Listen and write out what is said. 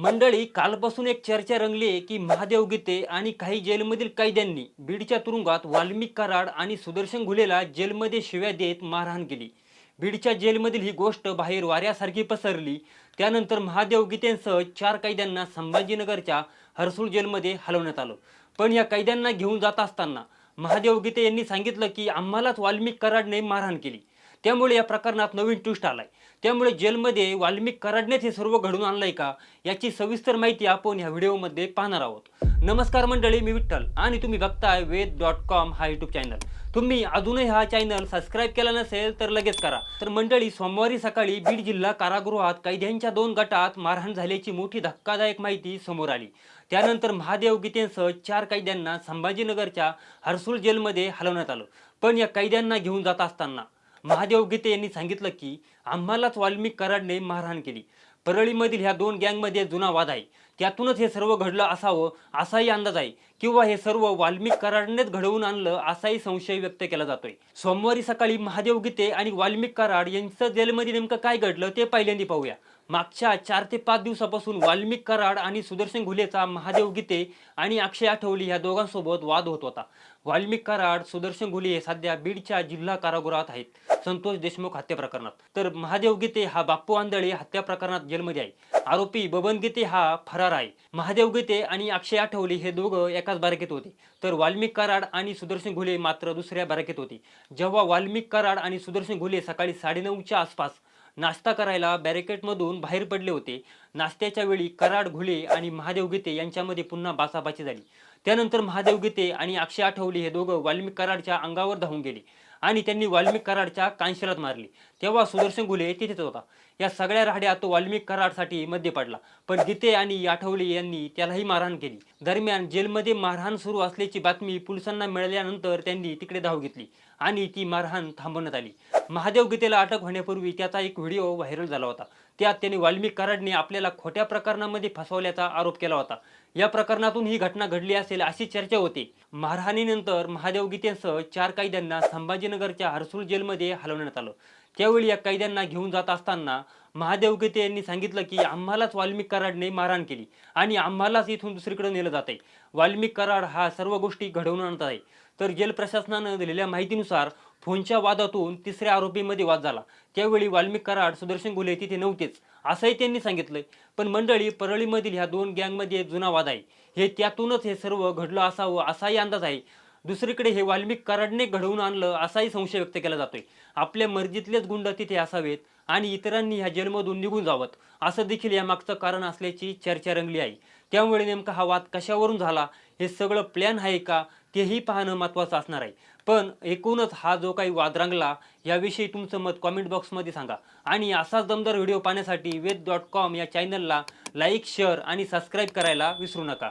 मंडळी कालपासून एक चर्चा रंगली आहे की महादेव गीते आणि काही जेलमधील कैद्यांनी बीडच्या तुरुंगात वाल्मिक कराड आणि सुदर्शन घुलेला जेलमध्ये शिव्या देत मारहाण केली. बीडच्या जेलमधील ही गोष्ट बाहेर वाऱ्यासारखी पसरली. त्यानंतर महादेव गीतेंसह चार कैद्यांना संभाजीनगरच्या हरसूळ जेलमध्ये हलवण्यात आलं. पण या कैद्यांना घेऊन जात असताना महादेव गीते यांनी सांगितलं की आम्हालाच वाल्मिक कराडने मारहाण केली. त्यामुळे या प्रकरणात नवीन ट्विस्ट आलाय. त्यामुळे जेलमध्ये वाल्मिक कराडनेच हे सर्व घडून आणलंय का याची सविस्तर माहिती आपण या व्हिडिओमध्ये पाहणार आहोत. नमस्कार मंडळी मी विठ्ठल आणि तुम्ही बघताय वेद डॉट कॉम हा युट्यूब चॅनल. तुम्ही अजूनही हा चॅनल सबस्क्राईब केला नसेल तर लगेच करा. तर मंडळी सोमवारी सकाळी बीड जिल्हा कारागृहात कैद्यांच्या दोन गटात मारहाण झाल्याची मोठी धक्कादायक माहिती समोर आली. त्यानंतर महादेव गीतेंसह चार कैद्यांना संभाजीनगरच्या हर्सूल जेलमध्ये हलवण्यात आलं. पण या कैद्यांना घेऊन जात असताना महादेव गीते यांनी सांगितलं की आम्हालाच वाल्मिक कराडने मारहाण केली. परळीमधील ह्या दोन गँगमध्ये जुना वाद आहे. त्यातूनच हे सर्व घडलं असावं असाही अंदाज आहे. किंवा हे सर्व वाल्मिक कराडनेच घडवून आणलं असाही संशय व्यक्त केला जातोय. सोमवारी सकाळी महादेव गीते आणि वाल्मिक कराड यांचं जेलमध्ये नेमकं काय घडलं ते पहिल्यांदा पाहूया. मागच्या चार ते पाच दिवसापासून वाल्मिक कराड आणि सुदर्शन घुलेचा महादेव गीते आणि अक्षय आठवली या दोघांसोबत वाद होत होता. वाल्मिक कराड सुदर्शन घुले हे सध्या बीडच्या जिल्हा कारागृहात आहेत. संतोष देशमुख हत्या प्रकरणात. तर महादेव गीते हा बाप्पू आंधळे हत्या प्रकरणात जेलमध्ये आहे. आरोपी बबन गीते हा फरार आहे. महादेव गीते आणि अक्षय आठवले हे दोघं एकाच बारकेत होते. तर वाल्मिक कराड आणि सुदर्शन घुले मात्र दुसऱ्या बारकेत होते. जेव्हा वाल्मिक कराड आणि सुदर्शन घुले सकाळी साडेनऊच्या आसपास नाश्ता करायला बॅरिकेडमधून बाहेर पडले होते. नाश्त्याच्या वेळी कराड घुले आणि महादेव गीते यांच्यामध्ये पुन्हा बाचाबाची झाली. त्यानंतर महादेव गीते आणि अक्षय आठवले हे दोघं वाल्मिक कराडच्या अंगावर धावून गेले. आणि त्यांनी वाल्मिक कराडच्या कांशलात मारली. तेव्हा सुदर्शन घुले तिथेच होता. या सगळ्या राहड्या तो वाल्मिक कराडसाठी मध्ये पडला. पण गीते आणि आठवले यांनी त्यालाही मारहाण केली. दरम्यान जेलमध्ये मारहाण सुरू असल्याची बातमी पोलिसांना मिळाल्यानंतर त्यांनी तिकडे धाव घेतली आणि ती मारहाण थांबवण्यात आली. महादेव गीतेला अटक होण्यापूर्वी त्याचा एक व्हिडिओ व्हायरल झाला होता. त्यात त्यांनी वाल्मिक कराडने आपल्याला खोट्या प्रकरणामध्ये फसवल्याचा आरोप केला होता. या प्रकरणातून ही घटना घडली असेल अशी चर्चा होती. मारहाणीनंतर महादेव गीतेसह चार कैद्यांना संभाजीनगरच्या हर्सूल जेलमध्ये हलवण्यात आलं. त्यावेळी या कैद्यांना घेऊन जात असताना महादेव गीते यांनी सांगितलं की आम्हालाच वाल्मिक कराडने मारहाण केली आणि आम्हालाच इथून दुसरीकडे नेलं जात आहे वाल्मिक कराड हा सर्व गोष्टी घडवून आणत आहे. तर जेल प्रशासनानं दिलेल्या माहितीनुसार फोनच्या वादातून तिसऱ्या आरोपीमध्ये वाद झाला. त्यावेळी वाल्मिक कराड सुदर्शन गुले तिथे नव्हतेच असंही त्यांनी सांगितलंय. पण मंडळी परळीमधील ह्या दोन गँगमध्ये जुना वाद आहे. हे त्यातूनच हे सर्व घडलं असावं असाही अंदाज आहे. दुसरीकडे हे वाल्मिक कराडने घडवून आणलं असाही संशय व्यक्त केला जातोय. आपल्या मर्जीतलेच गुंड तिथे असावेत आणि इतरांनी ह्या जेलमधून निघून जावं असं देखील यामागचं कारण असल्याची चर्चा रंगली आहे. त्यामुळे नेमका हा वाद कशावरून झाला? हे सगळं प्लॅन आहे का? तेही पाहणं महत्त्वाचं असणार आहे. पण एकूणच हा जो काही वाद रंगला याविषयी तुमचं मत कॉमेंट बॉक्समध्ये सांगा. आणि असाच दमदार व्हिडिओ पाहण्यासाठी वेद डॉट कॉम या चॅनलला लाईक शेअर आणि सबस्क्राईब करायला विसरू नका.